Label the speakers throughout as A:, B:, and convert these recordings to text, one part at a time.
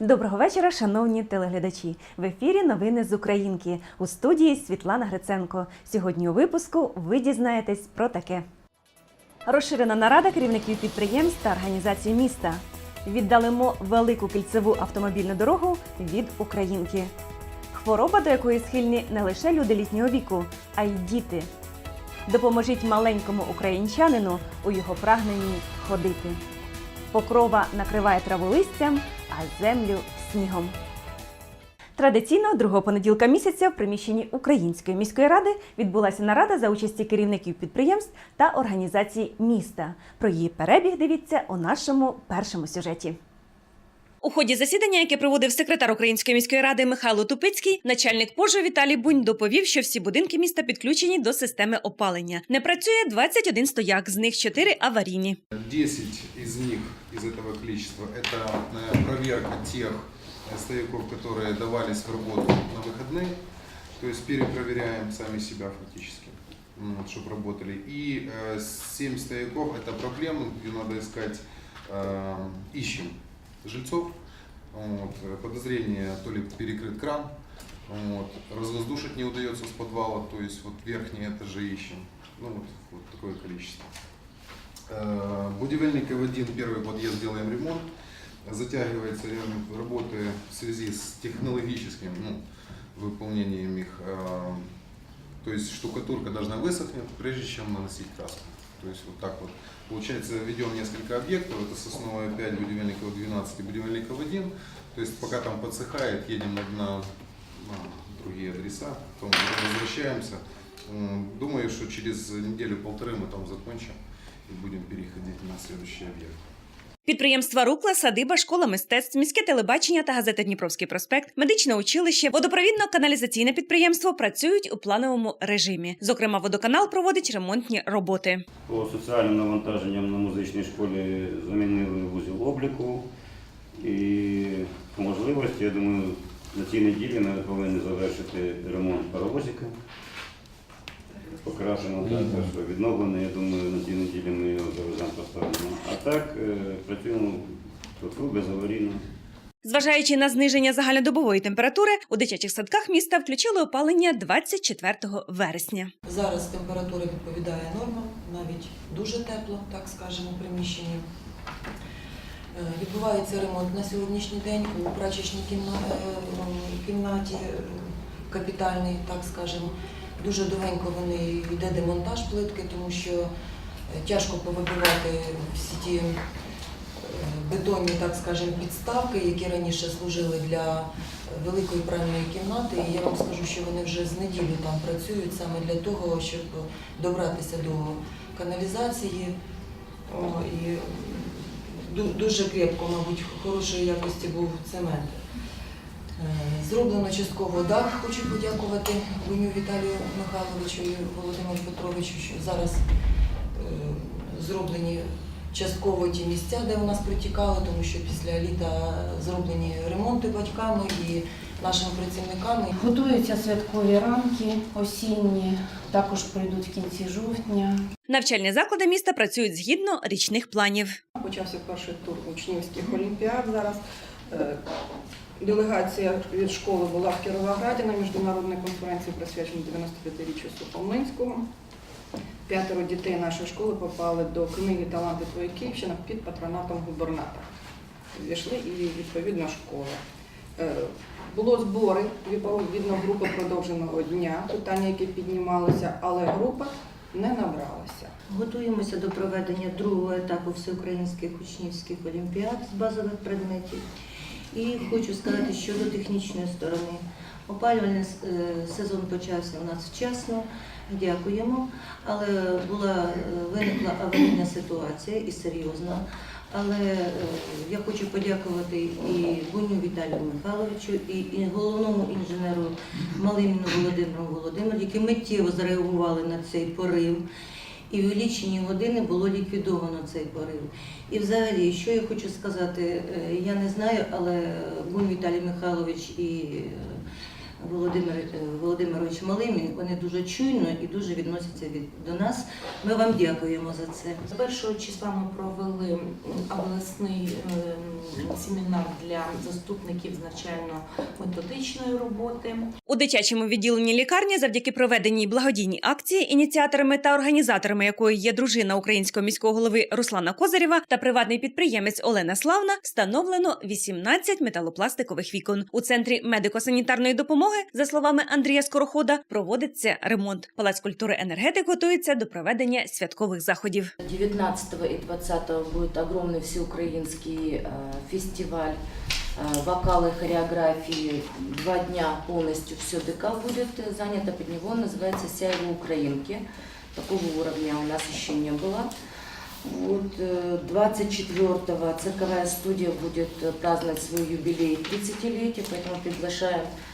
A: Доброго вечора, шановні телеглядачі. В ефірі новини з Українки у студії Світлана Гриценко. Сьогодні у випуску ви дізнаєтесь про таке. Розширена нарада керівників підприємств та організацій міста. Віддалимо велику кільцеву автомобільну дорогу від Українки. Хвороба, до якої схильні не лише люди літнього віку, а й діти. Допоможіть маленькому українчанину у його прагненні ходити. Покрова накриває траву листям, а землю снігом. Традиційно другого понеділка місяця в приміщенні Української міської ради відбулася нарада за участі керівників підприємств та організацій міста. Про її перебіг дивіться у нашому першому сюжеті. У ході засідання, яке проводив секретар Української міської ради Михайло Тупицький, начальник пожу Віталій Бунь доповів, що всі будинки міста підключені до системи опалення. Не працює 21 стояк, з них 4 аварійні.
B: 10 из них, из этого количества, это э, проверка тех э, стояков, которые давались в работу на выходные. То есть перепроверяем сами себя фактически, чтобы работали. И 7 стояков это проблемы, где надо искать, э, ищем жильцов. Вот, э, подозрение, то ли перекрыт кран, вот, развоздушить не удается с подвала, то есть вот верхние этажи ищем. Ну вот, вот такое количество. Э, Будивельников один, первый подъезд делаем ремонт. Затягивается работы в связи с технологическим ну, выполнением их. э, То есть штукатурка должна высохнуть, прежде чем наносить краску. То есть вот так вот. Получается, ведем несколько объектов. Это Сосновая 5, Будивельников 12 и Будивельников 1. То есть пока там подсыхает, едем на, на- на другие адреса, потом возвращаемся. Думаю, что через неделю-полторы мы там закончим и будем переходить на следующий объект.
A: Підприємства Рукла, Садиба, школа мистецтв, міське телебачення та газета Дніпровський проспект, медичне училище, водопровідно-каналізаційне підприємство працюють у плановому режимі. Зокрема, водоканал проводить ремонтні роботи.
C: По соціальним навантаженням на музичній школі замінили вузол обліку. І по можливості, я думаю, на цій неділі ми повинні завершити ремонт паровозика. Покрашено так, так що відновлений, я думаю, на цій неділі ми його завеземо поставимо. А так е, працюємо тут безаварійно.
A: Зважаючи на зниження загальнодобової температури, у дитячих садках міста включили опалення 24 вересня.
D: Зараз температура відповідає нормам, навіть дуже тепло, так скажемо, у приміщенні. Е, Відбувається ремонт на сьогоднішній день у прачечній е, кімнаті капітальний, так скажемо. Дуже довенько вони йде демонтаж плитки, тому що е, тяжко повибивати всі ті е, бетонні, так скажемо, підставки, які раніше служили для великої пральної кімнати. І я вам скажу, що вони вже з неділі там працюють саме для того, щоб добратися до каналізації. І дуже крепко, мабуть, хорошої якості був цемент. Е, Зроблено частково дах. Хочу подякувати Гуню Віталію Михайловичу і Володимиру Петровичу, що зараз е, зроблені частково ті місця, де у нас протікали, тому що після літа зроблені ремонти батьками і нашими працівниками.
E: Готуються святкові ранки, осінні, також прийдуть в кінці жовтня.
A: Навчальні заклади міста працюють згідно річних планів.
F: Почався перший тур учнівських олімпіад зараз. Делегація від школи була в Кіровограді на міжнародній конференції, присвяченій 95-річчю Сухомлинського. П'ятеро дітей нашої школи попали до книги Таланти твоєї Київщина під патронатом губернатора. Війшли і відповідно школа. Е, Було збори, відповідно, групи продовженого дня, питання, які піднімалися, але група не набралася.
G: Готуємося до проведення другого етапу всеукраїнських учнівських олімпіад з базових предметів. І хочу сказати щодо технічної сторони. Опалювальний е, сезон почався у нас вчасно, дякуємо, але була е, виникла аварійна ситуація і серйозна. Але е, я хочу подякувати і Гуню Віталію Михайловичу, і, головному інженеру Малиніну Володимиру Володимиру, які миттєво зреагували на цей порив. І в лічені години було ліквідовано цей порив. І взагалі, що я хочу сказати, е, я не знаю, але Бун Віталій Михайлович і е, Володимир е, Володимирович Малимін, вони дуже чуйно і дуже відносяться від до нас. Ми вам дякуємо за це.
H: З першого числа ми провели обласний ем, семінар для заступників з навчально-методичної роботи.
A: У дитячому відділенні лікарні завдяки проведеній благодійній акції, ініціаторами та організаторами якої є дружина українського міського голови Руслана Козарєва та приватний підприємець Олена Славна, встановлено 18 металопластикових вікон. У центрі медико-санітарної допомоги, за словами Андрія Скорохода, проводиться ремонт. Палац культури енергетик готується до проведення святкових заходів.
I: 19 и 20 будет огромный всеукраинский э, фестиваль э, вокала и хореографии. Два дня полностью все ДК будет э, занято под него. Он называется «Сяево Украинки». Такого уровня у нас еще не было. Вот, э, 24-го цирковая студия будет э, праздновать свой юбилей 30-летие, поэтому приглашаем э,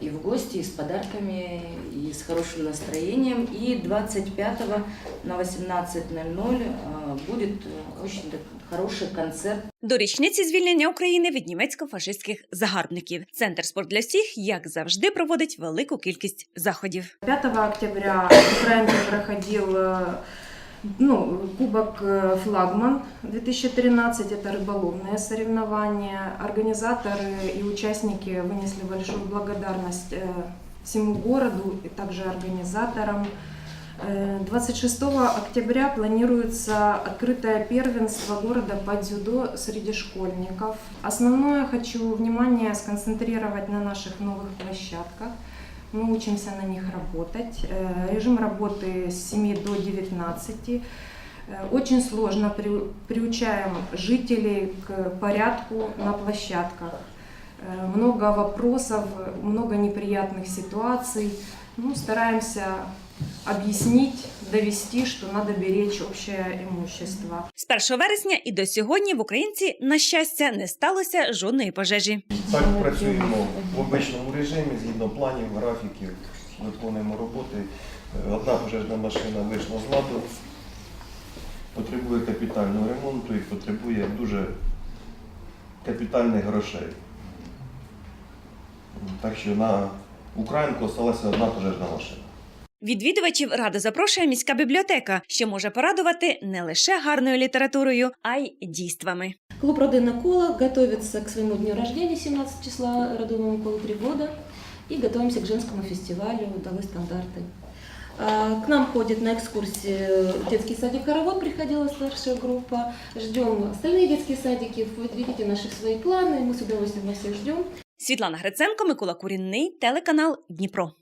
I: и в гости, и с подарками, и с хорошим настроением. И 25-го на 18.00 э, будет э, очень так хороший концерт
A: До річниці звільнення України від німецько-фашистських загарбників. Центр спорт для всіх, як завжди, проводить велику кількість заходів.
J: 5 октября в Украине проходил э, ну, Кубок э, «Флагман» 2013. Это рыболовное соревнование. Организаторы и участники вынесли большую благодарность э, всему городу и также организаторам. Э, 26 октября планируется открытое первенство города по дзюдо среди школьников. Основное хочу внимание сконцентрировать на наших новых площадках. Мы учимся на них работать. Э, Режим работы с 7 до 19. Э, Очень сложно при- приучаем жителей к порядку на площадках. Э, Много вопросов, много неприятных ситуаций. Ну, стараемся объяснить, довести, что надо беречь общее имущество.
A: З 1 вересня і до сьогодні в Українці, на щастя, не сталося жодної пожежі.
K: Так працюємо в обичному режимі, згідно планів, графіків, виконуємо роботи. Е, Одна пожежна машина вийшла з ладу, потребує капітального ремонту і потребує дуже капітальних грошей. Так що на Українку залишилася одна пожежна машина.
A: Відвідувачів рада запрошує міська бібліотека, що може порадувати не лише гарною літературою, а й дійствами.
L: Клуб «Родина Кола» готовится к своему дню рождения, 17 числа, родовому Колу 3 года, и готовимся к женскому фестивалю «Удовы стандарты». А, К нам ходит на экскурсии детский садик «Хоровод», приходила старшая группа. Ждем остальные детские садики, вы видите наши свои планы, мы с удовольствием вас всех ждем.
A: Світлана Гриценко, Микола Курінний, телеканал Дніпро.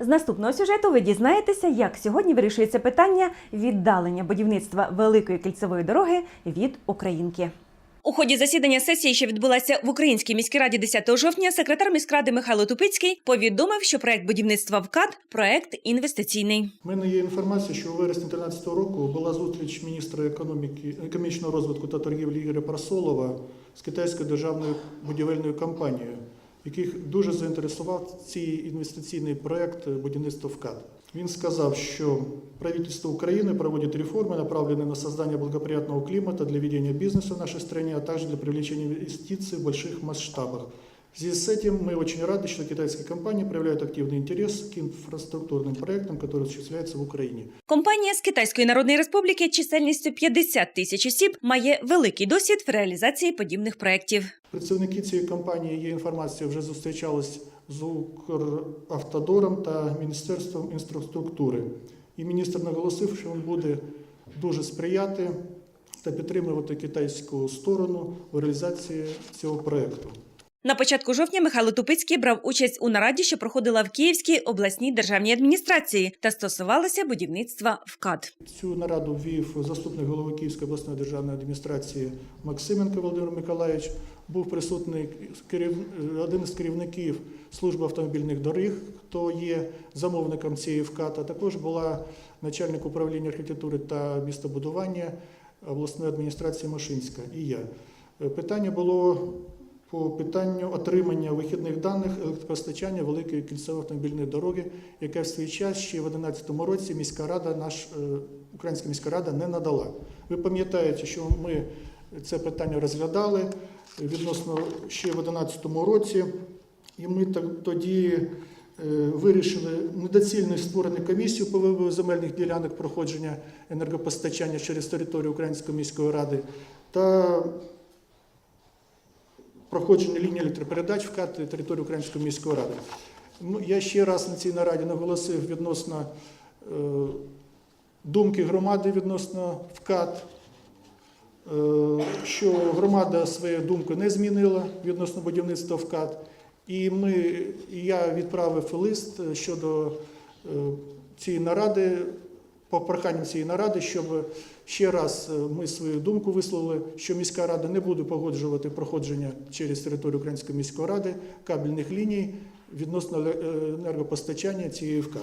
A: З наступного сюжету ви дізнаєтеся, як сьогодні вирішується питання віддалення будівництва великої кільцевої дороги від Українки. У ході засідання сесії, що відбулася в Українській міській раді 10 жовтня, секретар міськради Михайло Тупицький повідомив, що проект будівництва ВКАД проект інвестиційний.
M: У мене є інформація, що у вересні 2013 року була зустріч міністра економіки, економічного розвитку та торгівлі Ігоря Парасолова з китайською державною будівельною компанією, яких дуже заінтересував цей інвестиційний проект будівництва ВКАД. Він сказав, що правительство України проводит реформы, направленные на создание благоприятного климата для ведения бизнеса в нашей стране, а также для привлечения инвестиций в больших масштабах. В связи с этим мы очень рады, что китайские компании проявляют активный интерес к инфраструктурным проектам, которые осуществляются в Украине.
A: Компанія з Китайської Народної Республіки чисельністю 50 тисяч осіб має великий досвід в реалізації подібних проєктів.
M: Представники цієї компанії є інформація, вже зустрічались з Укравтодором та Міністерством інфраструктури. І міністр наголосив, що він буде дуже сприяти та підтримувати китайську сторону в реалізації цього проекту.
A: На початку жовтня Михайло Тупицький брав участь у нараді, що проходила в Київській обласній державній адміністрації та стосувалася будівництва ВКАД.
M: Цю нараду ввів заступник голови Київської обласної державної адміністрації Максименко Володимир Миколаївич. Був присутній керів... один із керівників служби автомобільних доріг, хто є замовником цієї ВКАТ, а також була начальник управління архітектури та містобудування обласної адміністрації Машинська і я. Питання було по питанню отримання вихідних даних електропостачання великої кільцевої автомобільної дороги, яке в свій час ще в 2011 році міська рада, наш е, українська міська рада не надала. Ви пам'ятаєте, що ми це питання розглядали відносно ще в 2011 році, і ми так тоді е, вирішили недоцільно створити комісію по вибору земельних ділянок проходження енергопостачання через територію Української міської ради та проходження лінії електропередач в карти території Української міської ради. Ну, я ще раз на цій нараді наголосив відносно е, думки громади відносно ВКАТ, е, що громада свою думку не змінила відносно будівництва ВКАТ. І ми, я відправив лист е, щодо е, цієї наради, по проханню цієї наради, щоб ще раз е, ми свою думку висловили, що міська рада не буде погоджувати проходження через територію Української міської ради кабельних ліній відносно е, енергопостачання цієї ВКАТ.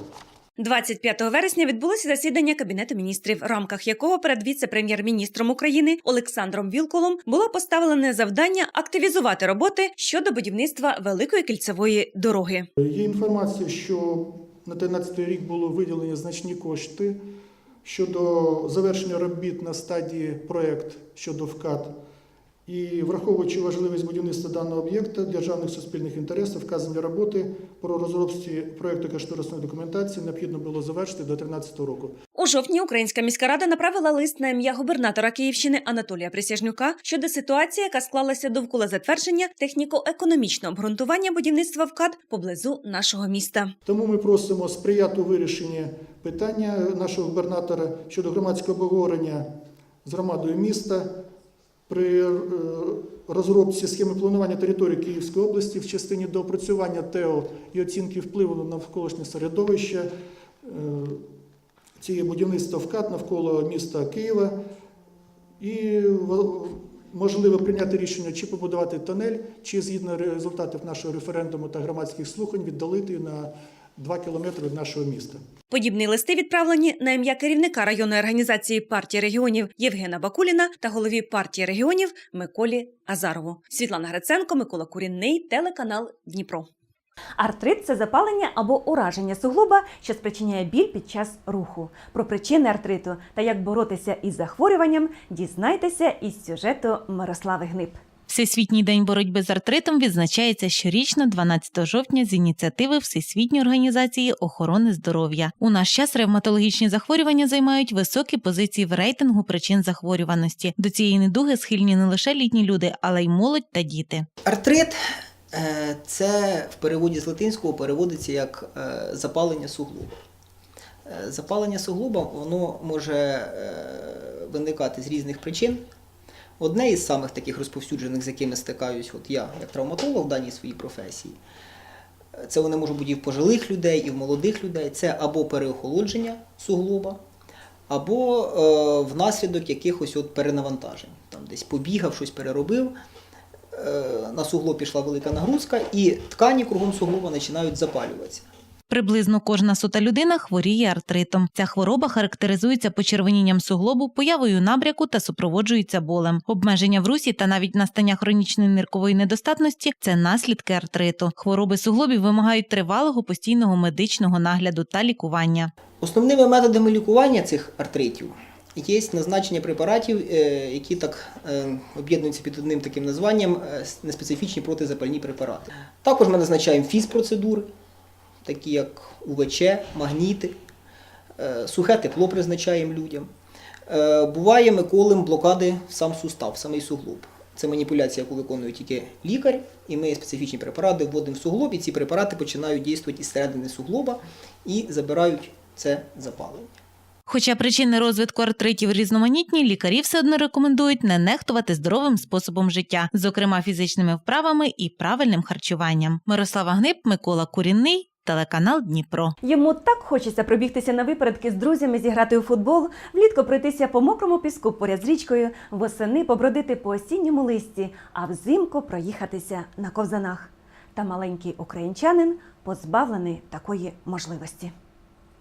A: 25 вересня відбулося засідання Кабінету міністрів, в рамках якого перед віце-прем'єр-міністром України Олександром Вілколом було поставлене завдання активізувати роботи щодо будівництва великої кільцевої дороги.
M: Є інформація, що на 2013 рік було виділені значні кошти щодо завершення робіт на стадії проєкт щодо ВКАТ. І враховуючи важливість будівництва даного об'єкта, державних суспільних інтересів, вказані роботи про розробці проєкту кошторисної документації необхідно було завершити до 2013 року.
A: У жовтні Українська міська рада направила лист на ім'я губернатора Київщини Анатолія Присяжнюка щодо ситуації, яка склалася довкола затвердження техніко-економічного обґрунтування будівництва ВКАД поблизу нашого міста.
M: Тому ми просимо сприяти у вирішенні питання нашого губернатора щодо громадського обговорення з громадою міста при е, розробці схеми планування території Київської області в частині доопрацювання ТЕО і оцінки впливу на навколишнє середовище е, цієї будівництва ВКАТ навколо міста Києва і можливо прийняти рішення, чи побудувати тунель, чи згідно результатів нашого референдуму та громадських слухань віддалити на 2 кілометри від нашого міста.
A: Подібні листи відправлені на ім'я керівника районної організації партії регіонів Євгена Бакуліна та голові партії регіонів Миколі Азарову. Світлана Гриценко, Микола Курінний, телеканал Дніпро. Артрит це запалення або ураження суглоба, що спричиняє біль під час руху. Про причини артриту та як боротися із захворюванням дізнайтеся із сюжету Мирослави Гнип.
N: Всесвітній день боротьби з артритом відзначається щорічно 12 жовтня з ініціативи Всесвітньої організації охорони здоров'я. У наш час ревматологічні захворювання займають високі позиції в рейтингу причин захворюваності. До цієї недуги схильні не лише літні люди, але й молодь та діти.
D: Артрит е, це в переводі з латинського переводиться як е, запалення суглоба. Е, Запалення суглоба воно може виникати з різних причин. Одне із самих таких розповсюджених, з якими стикаюсь от я, як травматолог в даній своїй професії, це вони можуть бути і в пожилих людей, і в молодих людей. Це або переохолодження суглоба, або е, внаслідок якихось от перенавантажень. Там десь побігав, щось переробив, е, на суглоб пішла велика нагрузка, і ткані кругом суглоба починають запалюватися.
N: Приблизно кожна сота людина хворіє артритом. Ця хвороба характеризується почервонінням суглобу, появою набряку та супроводжується болем. Обмеження в русі та навіть настання хронічної ниркової недостатності це наслідки артриту. Хвороби суглобів вимагають тривалого постійного медичного нагляду та лікування.
D: Основними методами лікування цих артритів є назначення препаратів, е, які так е, об'єднуються під одним таким названням е, неспецифічні протизапальні препарати. Також ми назначаємо фізпроцедури, такі як УВЧ, магніти, е, сухе тепло призначаємо людям. Е, Буває, ми колем блокади в сам сустав, в самий суглоб. Це маніпуляція, яку виконує тільки лікар, і ми специфічні препарати вводимо в суглоб, і ці препарати починають діяти із середини суглоба і забирають це запалення.
N: Хоча причини розвитку артритів різноманітні, лікарі все одно рекомендують не нехтувати здоровим способом життя, зокрема фізичними вправами і правильним харчуванням. Мирослава Гнип, Микола Курінний, телеканал Дніпро.
A: Йому так хочеться пробігтися на випередки з друзями, зіграти у футбол, влітку пройтися по мокрому піску поряд з річкою, восени побродити по осінньому листі, а взимку проїхатися на ковзанах. Та маленький українчанин позбавлений такої можливості.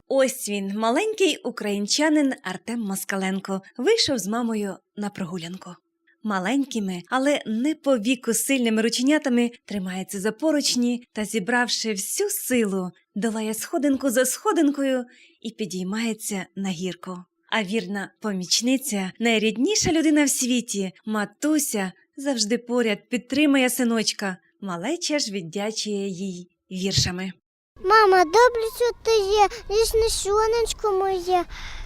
A: Ось він, маленький українчанин Артем Москаленко, вийшов з мамою на прогулянку. Маленькими, але не по віку сильними рученятами тримається за поручні та, зібравши всю силу, долає сходинку за сходинкою і підіймається на гірку. А вірна помічниця, найрідніша людина в світі, матуся, завжди поряд підтримує синочка. Малеча ж віддячує їй віршами.
O: Мама, що ти є, лісне сонечко моє.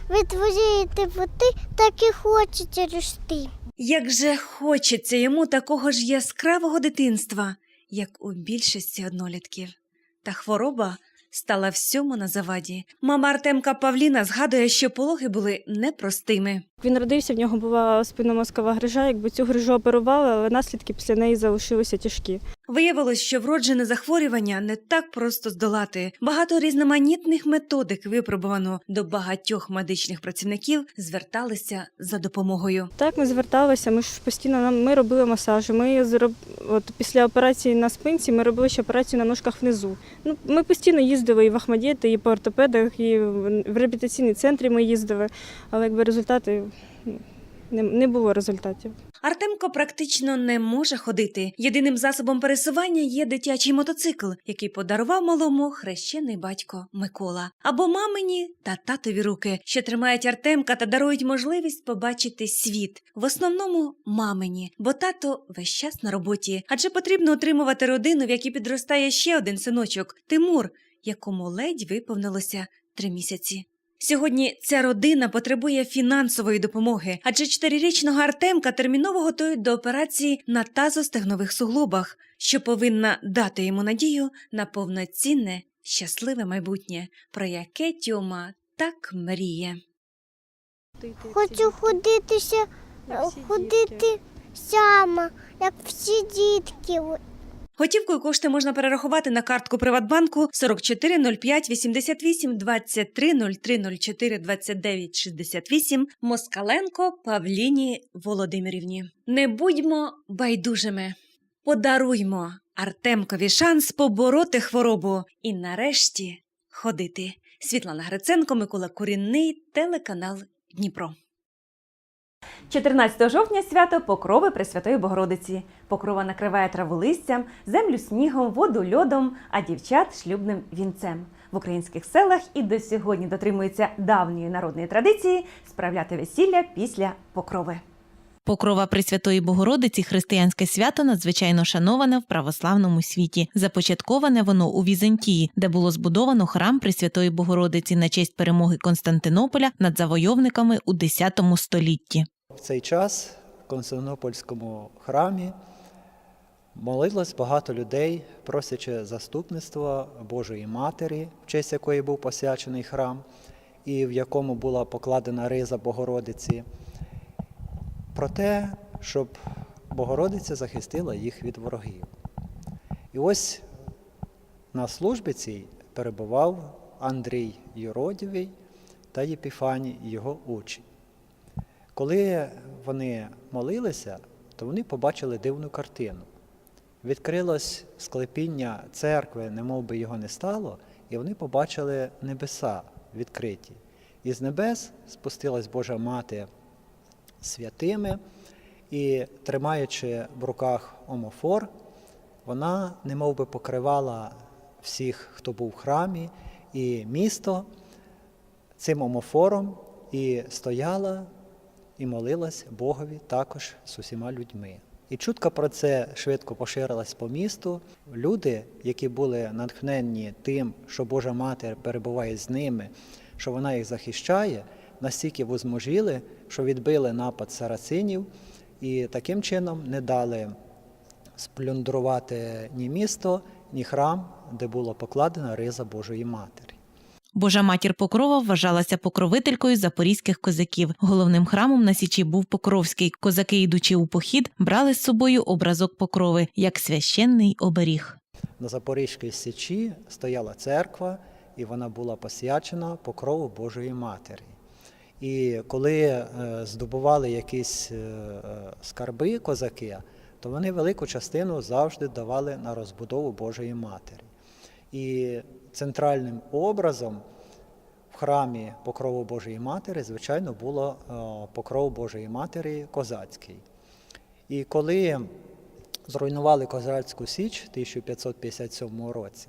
O: Від твоєї теплоти так і хочеться рости.
A: Як же хочеться йому такого ж яскравого дитинства, як у більшості однолітків. Та хвороба стала всьому на заваді. Мама Артемка Павліна згадує, що пологи були непростими.
P: Він родився, в нього була спинномозкова грижа. Якби цю грижу оперували, але наслідки після неї залишилися тяжкі.
A: Виявилось, що вроджене захворювання не так просто здолати. Багато різноманітних методик випробувано до багатьох медичних працівників зверталися за допомогою.
P: Так, ми зверталися. Ми ж постійно нам ми робили масажі. Ми зроб... от після операції на спинці ми робили ще операцію на ножках внизу. Ну ми постійно їздили і в Ахмадєти, і по ортопедах, і в реабілітаційні центрі ми їздили, але якби результати ну, не, було результатів.
A: Артемко практично не може ходити. Єдиним засобом пересування є дитячий мотоцикл, який подарував малому хрещений батько Микола. Або мамині та татові руки, що тримають Артемка та дарують можливість побачити світ. В основному мамині, бо тато весь час на роботі. Адже потрібно утримувати родину, в якій підростає ще один синочок Тимур, якому ледь виповнилося три місяці. Сьогодні ця родина потребує фінансової допомоги, адже чотирирічного Артемка терміново готують до операції на тазостегнових суглобах, що повинна дати йому надію на повноцінне, щасливе майбутнє, про яке Тьома так мріє.
O: Хочу ходитися, ходити сама, як всі дітки.
A: Готівкою кошти можна перерахувати на картку Приватбанку 4405 88 23 03 04 29 68 Москаленко Павліні Володимирівні. Не будьмо байдужими. Подаруймо Артемкові шанс побороти хворобу і нарешті ходити. Світлана Гриценко, Микола Корінний, телеканал Дніпро. 14 жовтня свято Покрови Пресвятої Богородиці. Покрова накриває траву листям, землю снігом, воду льодом, а дівчат шлюбним вінцем. В українських селах і до сьогодні дотримується давньої народної традиції справляти весілля після покрови.
N: Покрова Пресвятої Богородиці християнське свято надзвичайно шановане в православному світі. Започатковане воно у Візантії, де було збудовано храм Пресвятої Богородиці на честь перемоги Константинополя над завойовниками у X столітті.
Q: В цей час в Константинопольському храмі молилось багато людей, просячи заступництва Божої Матері, в честь якої був посвячений храм, і в якому була покладена риза Богородиці, про те, щоб Богородиця захистила їх від ворогів. І ось на службі цій перебував Андрій Юродівий та Єпіфаній, його учень. Коли вони молилися, то вони побачили дивну картину. Відкрилось склепіння церкви, немов би його не стало, і вони побачили небеса відкриті. І з небес спустилась Божа Мати святими, і, тримаючи в руках омофор, вона немов би покривала всіх, хто був в храмі, і місто цим омофором, і стояла і молилась Богові також з усіма людьми. І чутка про це швидко поширилась по місту. Люди, які були натхненні тим, що Божа Матір перебуває з ними, що вона їх захищає, настільки возможіли, що відбили напад сарацинів і таким чином не дали сплюндрувати ні місто, ні храм, де була покладена риза Божої Матері.
N: Божа матір Покрова вважалася покровителькою запорізьких козаків. Головним храмом на Січі був Покровський. Козаки, йдучи у похід, брали з собою образок покрови як священний оберіг.
Q: На Запорізькій Січі стояла церква, і вона була посвячена покрову Божої Матері. І коли е, здобували якісь е, скарби козаки, то вони велику частину завжди давали на розбудову Божої Матері. І центральним образом в храмі Покрову Божої Матері, звичайно, було е, покров Божої Матері козацький. І коли зруйнували Козацьку Січ в 1557 році,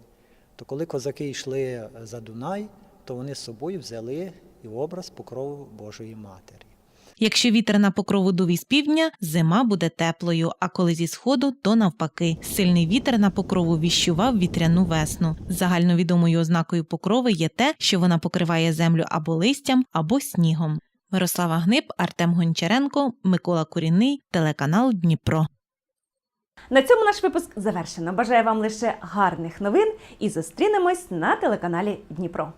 Q: то коли козаки йшли за Дунай, то вони з собою взяли і образ покрову Божої Матері.
N: Якщо вітер на покрову дув із півдня, зима буде теплою, а коли зі сходу, то навпаки. Сильний вітер на покрову віщував вітряну весну. Загальновідомою ознакою покрови є те, що вона покриває землю або листям, або снігом. Мирослава Гнип, Артем Гончаренко, Микола Курінний, телеканал Дніпро.
A: На цьому наш випуск завершено. Бажаю вам лише гарних новин і зустрінемось на телеканалі Дніпро.